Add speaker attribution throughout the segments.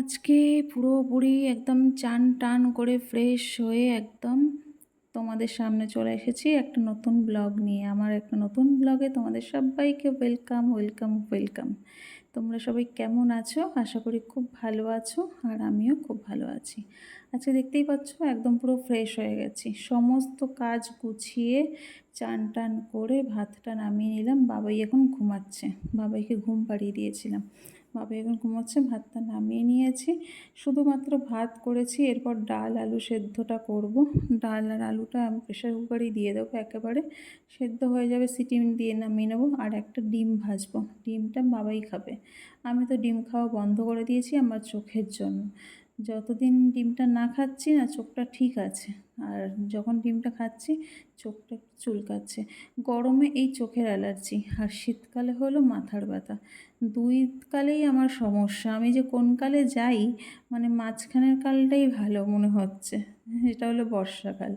Speaker 1: আজকে পুরোপুরি একদম চান টান করে ফ্রেশ হয়ে একদম তোমাদের সামনে চলে এসেছি একটা নতুন ব্লগ নিয়ে। আমার একটা নতুন ব্লগে তোমাদের সবাইকে ওয়েলকাম ওয়েলকাম ওয়েলকাম তোমরা সবাই কেমন আছো? আশা করি খুব ভালো আছো আর আমিও খুব ভালো আছি। আজকে দেখতেই পাচ্ছ একদম পুরো ফ্রেশ হয়ে গেছি। সমস্ত কাজ গুছিয়ে চান টান করে ভাতটা নামিয়ে নিলাম। বাবাই এখন ঘুমাচ্ছে। বাবাইকে ঘুম পাড়িয়ে দিয়েছিলাম। বাবা বেগুন ঘুমাচ্ছে ভাতটা নামিয়ে নিয়েছি। শুধুমাত্র ভাত করেছি, এরপর ডাল, আলু সেদ্ধটা করব। ডাল আর আলুটা আমি প্রেশার কুকারেই দিয়ে দেবো একেবারে। সেদ্ধ হয়ে যাবে, সিটি দিয়ে নামিয়ে নেব। আর একটা ডিম ভাজবো। ডিমটা বাবাই খাবে। আমি তো ডিম খাওয়া বন্ধ করে দিয়েছি আমার চোখের জন্য। যতদিন ডিমটা না খাচ্ছি না, চোখটা ঠিক আছে। আর যখন ডিমটা খাচ্ছি, চোখটা চুলকাচ্ছে। গরমে এই চোখের অ্যালার্জি। আর শীতকালে হলো মাথার ব্যথা। দুই কালেই আমার সমস্যা। আমি যে কোন কালে যাই মানে মাঝখানের কালটাই ভালো মনে হচ্ছে। এটা হলো বর্ষাকাল।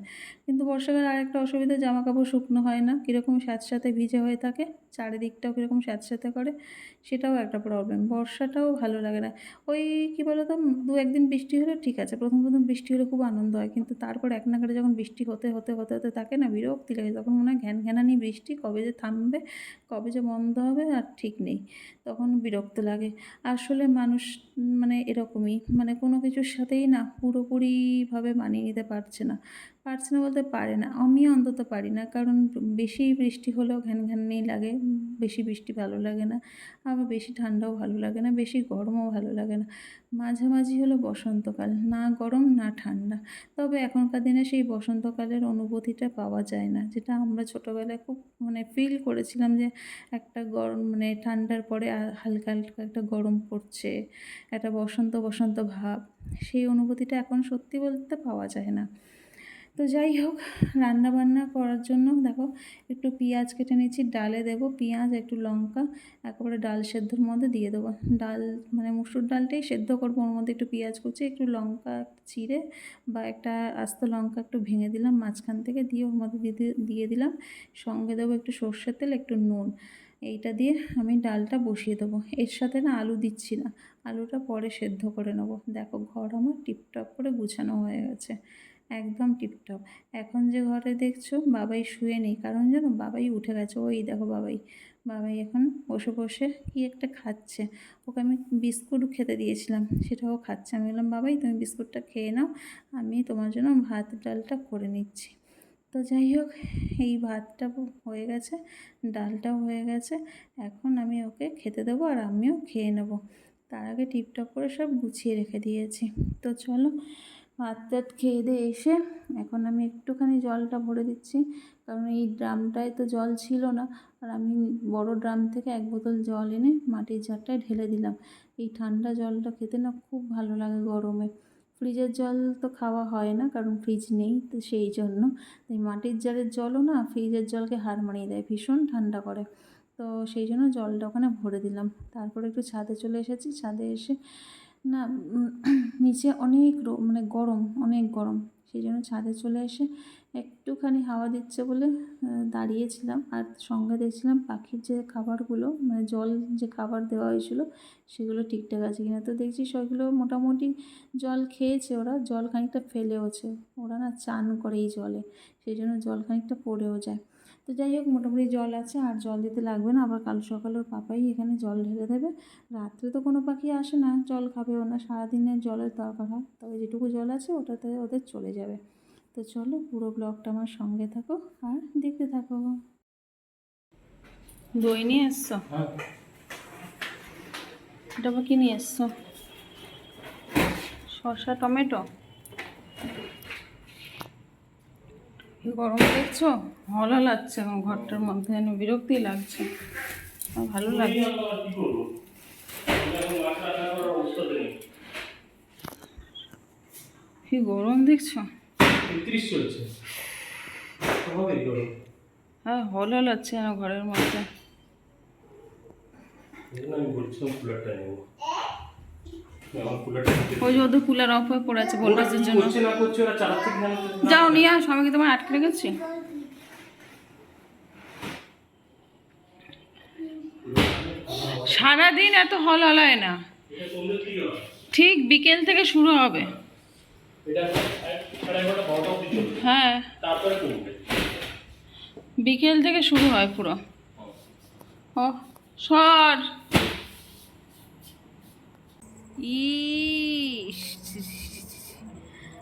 Speaker 1: কিন্তু বর্ষাকাল আরেকটা অসুবিধা জামা কাপড় শুকনো হয় না, কীরকম স্যাঁতস্যাঁতে ভিজে হয়ে থাকে, চারিদিকটাও কীরকম স্যাঁতস্যাঁতে করে, সেটাও একটা প্রবলেম বর্ষাটাও ভালো লাগে না। ওই কী বলতো, দু একদিন বৃষ্টি হলে ঠিক আছে, প্রথম প্রথম বৃষ্টি হলে খুব আনন্দ হয়, কিন্তু তারপর এক নাগারে যখন বৃষ্টি হতে হতে হতে হতে থাকে না, বিরক্তি লাগে, তখন মনে হয় ঘ্যান ঘ্যানানি বৃষ্টি, কবে যে থামবে, কবে যে বন্ধ হবে আর ঠিক নেই, তখন বিরক্ত লাগে। আসলে মানুষ মানে এরকমই মানে কোনো কিছুর সাথেই না, পুরোপুরিভাবে মানিয়ে নিতে পারছে না। পারছে না বলতে পারে না। আমি অন্তত পারি না, কারণ বেশি বৃষ্টি হলেও ঘ্যান ঘ্যানই লাগে, বেশি বৃষ্টি ভালো লাগে না। আবার বেশি ঠান্ডাও ভালো লাগে না, বেশি গরমও ভালো লাগে না। মাঝামাঝি হলো বসন্তকাল, না গরম, না ঠান্ডা। তবে এখনকার দিনে সেই বসন্তকালের অনুভূতিটা পাওয়া যায় না, যেটা আমরা ছোটোবেলায় খুব মানে ফিল করেছিলাম যে একটা গরম মানে ঠান্ডার পরে হালকা হালকা একটা গরম পড়ছে, একটা বসন্ত বসন্ত ভাব। সেই অনুভূতিটা এখন সত্যি বলতে পাওয়া যায় না। তো যাই হোক রান্না বান্না করার জন্য দেখো একটু পেঁয়াজ কেটে নিচ্ছি ডালে দেবো পেঁয়াজ, একটু লঙ্কা, একেবারে ডাল সেদ্ধর মধ্যে দিয়ে দেবো। ডাল মানে মুসুর ডালটাই সেদ্ধ করব, ওর মধ্যে একটু পেঁয়াজ কুচি, একটু লঙ্কা চিড়ে বা একটা আস্ত লঙ্কা একটু ভেঙে দিলাম, মাঝখান থেকে দিয়ে ওর মধ্যে দিয়ে দিয়ে দিলাম। সঙ্গে দেবো একটু সর্ষের তেল, একটু নুন, এইটা দিয়ে আমি ডালটা বসিয়ে দেবো। এর সাথে না আলু দিচ্ছি না, আলুটা পরে সেদ্ধ করে নেব। দেখো ঘর আমার টিপটপ করে গুছানো হয়ে গেছে। একদম টিপটপ। এখন যে ঘরে দেখছ বাবাই শুয়ে নেই। কারণ জানো বাবাই উঠে গেছে। ওই দেখো বাবাই। বাবাই এখন বসে বসে কি একটা খাচ্ছে। ওকে আমি বিস্কুট খেতে দিয়েছিলাম। সেটাও খাচ্ছে। আমি বললাম, বাবাই, তুমি বিস্কুটটা খেয়ে নাও। আমি তোমার জন্য ভাত ডালটা করে নিচ্ছি। তো যাই হোক, এই ভাতটা হয়ে গেছে, ডালটাও হয়ে গেছে। এখন আমি ওকে খেতে দেবো আর আমিও খেয়ে নেব। তার আগে টিপটপ করে সব গুছিয়ে রেখে দিয়েছি। তো চলো ভাত টাত খেয়ে দিয়ে এসে এখন আমি একটুখানি জলটা ভরে দিচ্ছি। কারণ এই ড্রামটায় তো জল ছিল না। আর আমি বড় ড্রাম থেকে এক বোতল জল এনে মাটির ঝাড়টায় ঢেলে দিলাম। এই ঠান্ডা জলটা খেতে না খুব ভালো লাগে গরমে। ফ্রিজের জল তো খাওয়া হয় না, কারণ ফ্রিজ নেই তো সেই জন্য। এই মাটির জারের জলও না ফ্রিজের জলকে হার মানিয়ে দেয়, ভীষণ ঠান্ডা করে। তো সেই জন্য জলটা ওখানে ভরে দিলাম। তারপরে একটু ছাদে চলে এসেছি। ছাদে এসে না নিচে অনেক মানে গরম, অনেক গরম। সেই জন্য ছাদে চলে এসে একটুখানি হাওয়া দিচ্ছে বলে দাঁড়িয়েছিলাম। আর সঙ্গে দেখছিলাম পাখির যে খাবারগুলো মানে জল যে খাবার দেওয়া হয়েছিল, সেগুলো ঠিকঠাক আছে কিনা। তো দেখছি সেগুলো মোটামুটি জল খেয়েছে ওরা, জল খানিকটা ফেলেওছে। ওরা না চান করে এই জলে, সেই জন্য জল খানিকটা পড়েও যায়। তো যাই হোক মোটামুটি জল আছে আর জল দিতে লাগবে না। আবার কাল সকালে ওর পাপাই এখানে জল ঢেলে দেবে। রাত্রে তো কোনো পাখি আসে না জল খাবেও না। সারাদিনের জলের দরকার হয়। তবে যেটুকু জল আছে ওটাতে ওদের চলে যাবে। তো চলো পুরো ব্লগটা আমার সঙ্গে থাকো আর দেখতে থাকো। দই নিয়ে এসছো? এটা কি নিয়ে এসছো? শসা টমেটো? গরম দেখছ? ভালো লাগছে এখন ঘরটার মধ্যে যেন বিরক্তি লাগছে। ভালো লাগছে। কি গরম দেখছ? হ্যাঁ ভালো লাগছে যেন ঘরের মধ্যে।
Speaker 2: আমি বলছিলাম কুলারটা নেব।
Speaker 1: ওই যে ওদের কুলার অফ হয়ে পড়ে আছে ভোল্টেজের জন্য? যাও নিয়ে আস আমি কি তোমার আটকে রেখেছি। সারাদিন এত হল হলায় না। ঠিক বিকেল থেকে শুরু হবে। হ্যাঁ। বিকেল থেকে শুরু হয় পুরো। ও। সর।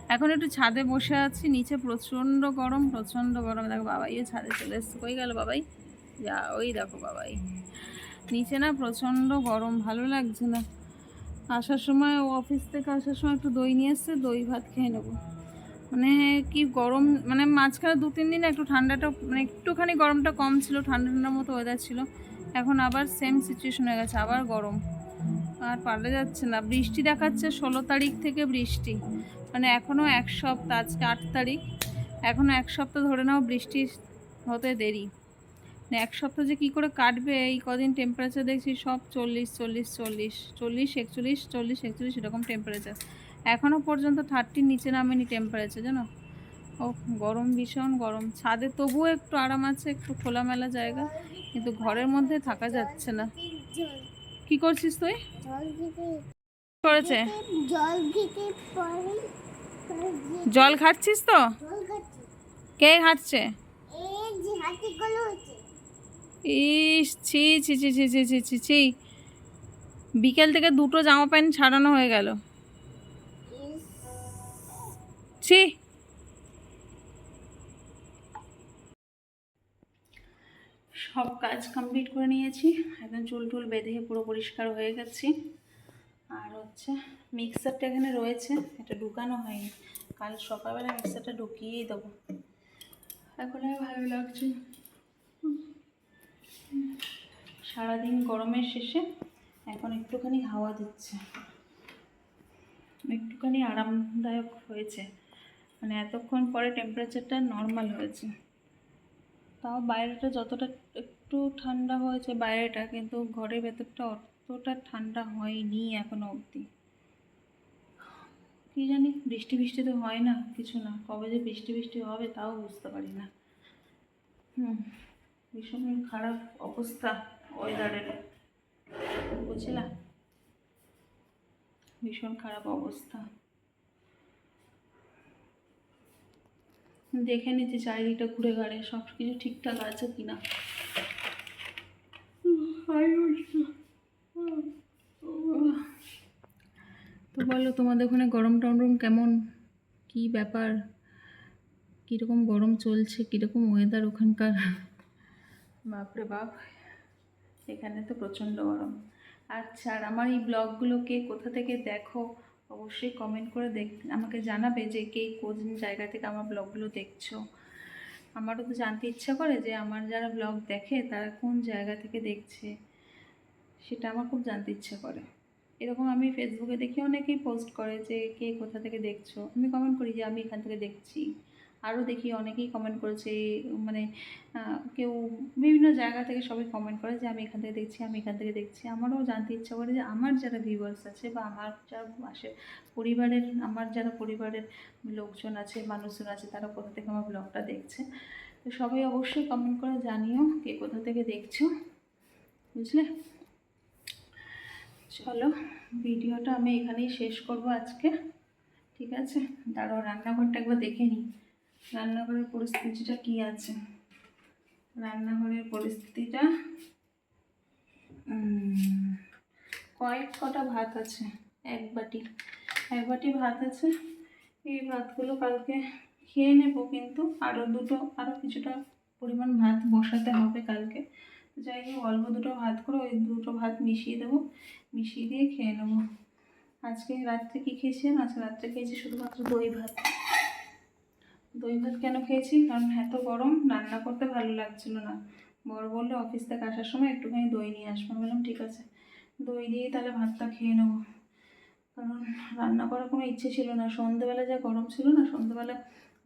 Speaker 1: এখন একটু ছাদে বসে আছি, নিচে প্রচণ্ড গরম প্রচণ্ড গরম। দেখো বাবাইও ছাদে চলে এসছে। কই গেল বাবাই? যা, ওই দেখো বাবাই। নিচে না প্রচণ্ড গরম, ভালো লাগছে না। আসার সময় ও অফিস থেকে আসার সময় একটু দই নিয়ে এসছে, দই ভাত খেয়ে নেব। মানে কি গরম মানে মাঝখানে দু, তিন দিন একটু ঠান্ডাটা মানে একটুখানি গরমটা কম ছিল ঠান্ডা ঠান্ডার মতো ওয়েদার ছিল। এখন আবার সেম সিচুয়েশন হয়ে গেছে, আবার গরম। আর পাল্টে যাচ্ছে না। বৃষ্টি দেখাচ্ছে ষোলো তারিখ থেকে বৃষ্টি। মানে এখনও এক সপ্তাহ, আজকে আট তারিখ। এখনও এক সপ্তাহ ধরে নাও বৃষ্টি হতে দেরি। মানে এক সপ্তাহ যে কী করে কাটবে, এই কদিন টেম্পারেচার দেখছি সব চল্লিশ চল্লিশ চল্লিশ চল্লিশ, একচল্লিশ চল্লিশ, একচল্লিশ এরকম টেম্পারেচার এখনও পর্যন্ত থার্টির নিচে নামেনি টেম্পারেচার জানো? ও, গরম ভীষণ গরম। ছাদে তবুও একটু আরাম আছে, একটু খোলামেলা জায়গা, কিন্তু ঘরের মধ্যে থাকা যাচ্ছে না। কি করছিস তুই?
Speaker 3: জল
Speaker 1: করেছে?
Speaker 3: জল
Speaker 1: খাচ্ছিস তো? কে খাচ্ছে? ইস ছি ছি ছি ছি ছি ছি ছি ছি। বিকেল থেকে দুটো জামা প্যান্ট ছাড়ানো হয়ে গেল। ছি। সব কাজ কমপ্লিট করে নিয়েছি। একদম চুল টুল বেঁধে পুরো পরিষ্কার হয়ে গেছি। আর হচ্ছে মিক্সারটা এখানে রয়েছে, এটা ঢুকানো হয়নি। কাল সকালবেলা মিক্সারটা ঢুকিয়েই দেবো। এখন ভালো লাগছে। সারাদিন গরমের শেষে এখন একটুখানি হাওয়া দিচ্ছে। একটুখানি আরামদায়ক হয়েছে। মানে এতক্ষণ পরে টেম্পারেচারটা নর্মাল হয়েছে। তাও বাইরেটা যতটা একটু ঠান্ডা হয়েছে বাইরেটা, কিন্তু ঘরের ভেতরটা অতটা ঠান্ডা হয়নি এখনও অবধি। কী জানি, বৃষ্টি বৃষ্টি তো হয় না কিছু না, কবে যে বৃষ্টি বৃষ্টি হবে তাও বুঝতে পারি না। হুম, ভীষণ খারাপ অবস্থা ওয়েদারের বুঝলা? ভীষণ খারাপ অবস্থা। দেখে নিচ্ছি চারিদিকটা ঘুরে ঘাড়ে সব কিছু ঠিকঠাক আছে কি না তো বলো, তোমাদের ওখানে গরম টরম কেমন? কি ব্যাপার? কীরকম গরম চলছে? কীরকম ওয়েদার ওখানকার? বাপরে বাপ, এখানে তো প্রচণ্ড গরম। আচ্ছা আর আমার এই ব্লগগুলোকে কোথা থেকে দেখো? অবশ্যই কমেন্ট করে দেখ, আমাকে জানাবে যে কে কোন জায়গা থেকে আমার ব্লগগুলো দেখছ। আমারও তো জানতে ইচ্ছা করে যে আমার যারা ব্লগ দেখে তারা কোন জায়গা থেকে দেখছে, সেটা আমার খুব জানতে ইচ্ছা করে। এরকম আমি ফেসবুকে দেখি অনেকেই পোস্ট করে যে কে কোথা থেকে দেখছ। আমি কমেন্ট করি যে আমি এখান থেকে দেখছি। আরও দেখি অনেকেই কমেন্ট করেছে মানে কেউ বিভিন্ন জায়গা থেকে সবাই কমেন্ট করে যে, আমি এখান থেকে দেখছি, আমি এখান থেকে দেখছি। আমারও জানতে ইচ্ছা করে যে, আমার যারা ভিউয়ার্স আছে বা আমার যারা আসে, পরিবারের, আমার যারা পরিবারের লোকজন আছে, মানুষজন আছে, তারা কোথা থেকে আমার ব্লগটা দেখছে? তো সবাই অবশ্যই কমেন্ট করে জানিও কে কোথা থেকে দেখছ, বুঝলে? চলো, ভিডিওটা আমি এখানেই শেষ করব আজকে, ঠিক আছে? দাঁড়াও, রান্নাঘরটা একবার দেখে নিই। রান্নাঘরের পরিস্থিতিটা কি আছে? রান্নাঘরের পরিস্থিতিটা কয়েক কটা ভাত আছে, এক বাটি। এক বাটি ভাত আছে, এই ভাতগুলো কালকে খেয়ে নেব কিন্তু আরও দুটো আরও কিছুটা পরিমাণ ভাত বসাতে হবে কালকে। যাই হোক, অল্প দুটো ভাত করে ওই দুটো ভাত মিশিয়ে দেবো, মিশিয়ে দিয়ে খেয়ে নেব। আজকে রাত্রে কী খেয়েছিলাম? আজকে রাত্রে খেয়েছি শুধুমাত্র দই ভাত। দই ভাত কেন খেয়েছি? কারণ এত গরম, রান্না করতে ভালো লাগছিল না। বড় বললে, অফিস থেকে আসার সময় একটুখানি দই নিয়ে আসব। বললাম, ঠিক আছে, দই দিয়ে তাহলে ভাতটা খেয়ে নেব। কারণ রান্না করার কোনো ইচ্ছে ছিল না। সন্ধ্যেবেলা যা গরম ছিল না সন্ধ্যেবেলা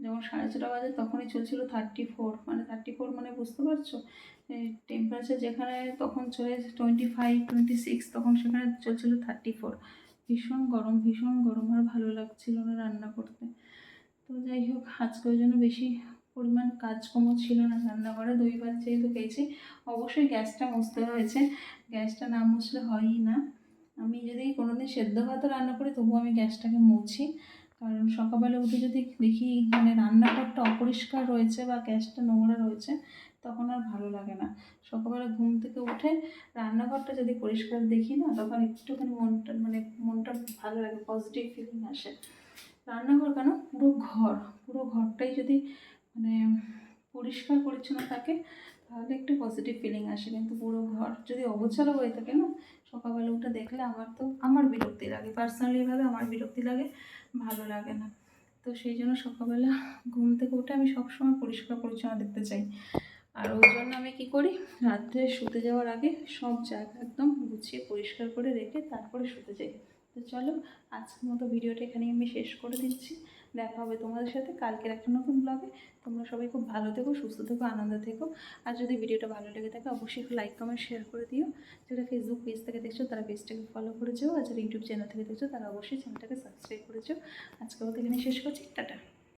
Speaker 1: যখন সাড়ে ছটা বাজে তখনই চলছিল থার্টি ফোর মানে থার্টি ফোর মানে বুঝতে পারছ? টেম্পারেচার যেখানে তখন চলে টোয়েন্টি ফাইভ টোয়েন্টি সিক্স তখন সেখানে চলছিল থার্টি ফোর ভীষণ গরম ভীষণ গরম। আর ভালো লাগছিল না রান্না করতে। তো যাই হোক আজকে ওই জন্য বেশি পরিমাণ কাজকর্ম ছিল না রান্নাঘরে ভাত যেহেতু খেয়েছি, অবশ্যই গ্যাসটা মুছতে হয়েছে। গ্যাসটা না মুছলে হয়ই না। আমি যদি কোনোদিন সেদ্ধ ভাতও রান্না করি, তবুও আমি গ্যাসটাকে মুছি। কারণ সকালবেলা উঠে যদি দেখি মানে রান্নাঘরটা অপরিষ্কার রয়েছে বা গ্যাসটা নোংরা রয়েছে, তখন আর ভালো লাগে না। সকালবেলা ঘুম থেকে উঠে রান্নাঘরটা যদি পরিষ্কার দেখি না, তখন একটুখানি মনটা মানে মনটা ভালো লাগে পজিটিভ ফিলিং আসে। রান্নাঘর কেন? পুরো ঘর। পুরো ঘরটাই যদি মানে পরিষ্কার পরিচ্ছন্ন থাকে, তাহলে একটু পজিটিভ ফিলিং আসে। কিন্তু পুরো ঘর যদি অগোছালো হয়ে থাকে না, সকালবেলা উঠে দেখলে আমার তো, আমার বিরক্তি লাগে। পার্সোনালিভাবে আমার বিরক্তি লাগে, ভালো লাগে না। তো সেই জন্য সকালবেলা ঘুম থেকে উঠে আমি সবসময় পরিষ্কার পরিচ্ছন্ন দেখতে চাই। আর ওই জন্য আমি কী করি? রাত্রে শুতে যাওয়ার আগে সব জায়গা একদম গুছিয়ে পরিষ্কার করে রেখে তারপরে শুতে যাই। তো চলো, আজকের মতো ভিডিওটা এখানেই আমি শেষ করে দিচ্ছি। দেখা হবে তোমাদের সাথে কালকের একটা নতুন ব্লগে তোমরা সবাই খুব ভালো থেকো, সুস্থ থেকো, আনন্দ থেকো। আর যদি ভিডিওটা ভালো লেগে থাকে, অবশ্যই একটু লাইক কমেন্ট শেয়ার করে দিও। যারা ফেসবুক পেজ থেকে দেখছ, তারা পেজটাকে ফলো করেছ আর যারা ইউটিউব চ্যানেল থেকে দেখছ, তারা অবশ্যই চ্যানেলটাকে সাবস্ক্রাইব করেছ আজকের মতো এখানে শেষ করছি। টাটা।